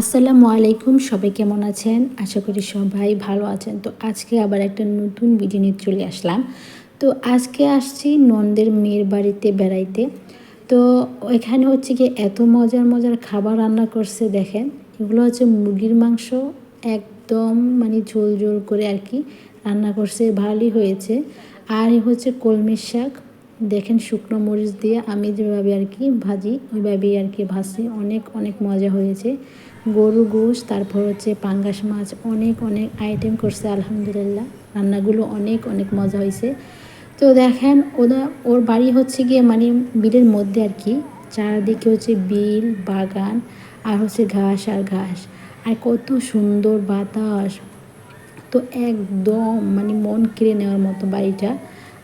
আসসালামু আলাইকুম, সবাই কেমন আছেন? আশা করি সবাই ভালো আছেন। তো আজকে আবার একটা নতুন ভিডিও নিয়ে চলে আসলাম। তো আজকে আসছি নন্দের মেয়ের বাড়িতে বেড়াইতে। তো এখানে হচ্ছে কি এত মজার মজার খাবার রান্না করছে দেখেন। এগুলো হচ্ছে মুরগির মাংস, একদম মানে ঝোল ঝোল করে আর কি রান্না করছে, ভালোই হয়েছে। আর হচ্ছে কলমির শাক। দেখেন শুকনো মরিচ দিয়ে আমি যেভাবে আর কি ভাজি, ওইভাবেই আর কি ভাজি অনেক অনেক মজা হয়েছে। গরু গোশ, তারপর হচ্ছে পাঙ্গাস মাছ, অনেক অনেক আইটেম করছে, আলহামদুলিল্লাহ। রান্নাগুলো অনেক অনেক মজা হয়েছে। তো দেখেন ওরা ওর বাড়ি হচ্ছে গিয়ে মানে বিলের মধ্যে আর কি। চারদিকে হচ্ছে বিল, বাগান আর হচ্ছে ঘাস আর ঘাস। আর কত সুন্দর বাতাস। তো একদম মানে মন কেড়ে নেওয়ার মতো বাড়িটা।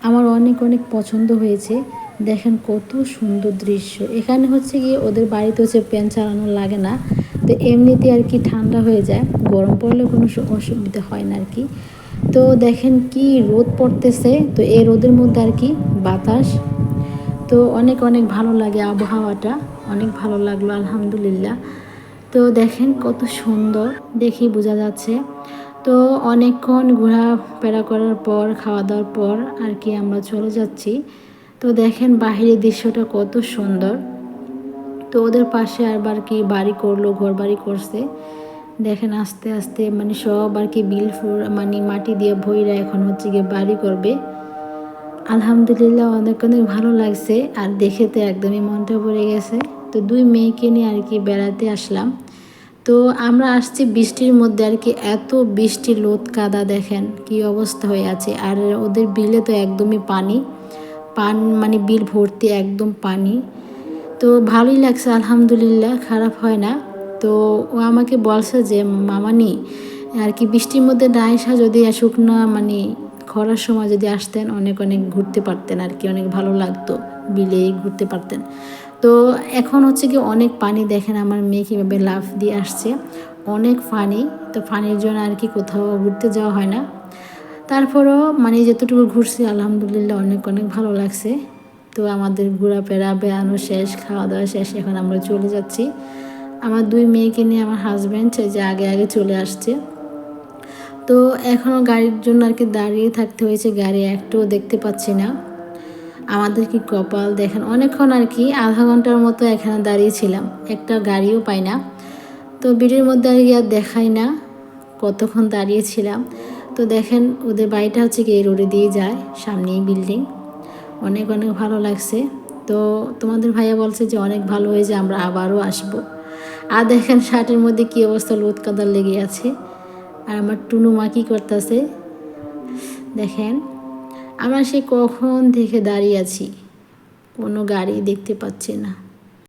আমার অনেক অনেক পছন্দ হয়েছে। দেখেন কত সুন্দর দৃশ্য। এখানে হচ্ছে গিয়ে ওদের বাড়িতে হচ্ছে প্যান চালানো লাগে না। তো এমনিতে আর কি ঠান্ডা হয়ে যায়, গরম পড়লে কোনো অসুবিধা হয় না আর কি। তো দেখেন কি রোদ পড়তেছে, তো এই রোদের মধ্যে আর কি বাতাস। তো অনেক অনেক ভালো লাগে আবহাওয়াটা, অনেক ভালো লাগল, আলহামদুলিল্লাহ। তো দেখেন কত সুন্দর দেখি বোঝা যাচ্ছে। তো অনেকক্ষণ ঘোরাফেরা করার পর খাওয়া দাওয়ার পর আর কি আমরা চলে যাচ্ছি। তো দেখেন বাহিরের দৃশ্যটা কত সুন্দর। তো ওদের পাশে আবার কি বাড়ি করল ঘর বাড়ি করছে। দেখেন আস্তে আস্তে মানে সব আর কি বিল ফুর মানে মাটি দিয়ে ভইরা এখন হচ্ছে গিয়ে বাড়ি করবে। আলহামদুলিল্লাহ অনেক অনেক ভালো লাগছে। আর দেখে তো একদমই মনটা ভরে গেছে। তো দুই মেয়েকে নিয়ে আর কি বেড়াতে আসলাম। তো আমরা আসছি বৃষ্টির মধ্যে আর কি, এত বৃষ্টি লোদ কাদা দেখেন কি অবস্থা হয়ে আছে। আর ওদের বিলে তো একদমই পানি, পান মানে বিল ভর্তি একদম পানি। তো ভালোই লাগছে, আলহামদুলিল্লাহ, খারাপ হয় না। তো ও আমাকে বলছে যে, মামানি, আর কি বৃষ্টির মধ্যে না যদি শুকনো মানে খরার সময় যদি আসতেন, অনেক অনেক ঘুরতে পারতেন আর কি, অনেক ভালো লাগতো বিলে ঘুরতে পারতেন। তো এখন হচ্ছে কি অনেক পানি দেখেন আমার মেয়ে কীভাবে লাফ দিয়ে আসছে। অনেক পানি তো পানির জন্য আর কি কোথাও ঘুরতে যাওয়া হয় না। তারপরও মানে যতটুকু ঘুরছি, আলহামদুলিল্লাহ অনেক অনেক ভালো লাগছে। তো আমাদের ঘোরাফেরা, বেড়ানো শেষ খাওয়া দাওয়া শেষ, এখন আমরা চলে যাচ্ছি। আমার দুই মেয়েকে নিয়ে আমার হাজব্যান্ড যে আগে আগে চলে আসছে। তো এখনও গাড়ির জন্য আর কি দাঁড়িয়ে থাকতে হয়েছে, গাড়ি একটুও দেখতে পাচ্ছি না। আমাদের কি কপাল দেখেন। অনেকক্ষণ আর কি আধা ঘণ্টার মতো এখানে দাঁড়িয়েছিলাম একটা গাড়িও পাই না। তো বিড়ির মধ্যে আর কি আর দেখাই না কতক্ষণ দাঁড়িয়েছিলাম তো দেখেন ওদের বাড়িটা হচ্ছে কি এই রোডে দিয়ে যায়, সামনেই বিল্ডিং। অনেক অনেক ভালো লাগছে। তো তোমাদের ভাইয়া বলছে যে অনেক ভালো হয়েছে, আমরা আবারও আসব। আর দেখেন শার্টের মধ্যে কী অবস্থা, লোদ কাদার লেগে আছে। আর আমার টুনু মা কী করতেছে? দেখেন আমরা সে কখন থেকে দাঁড়িয়ে আছি? কোনো গাড়ি দেখতে পাচ্ছি না।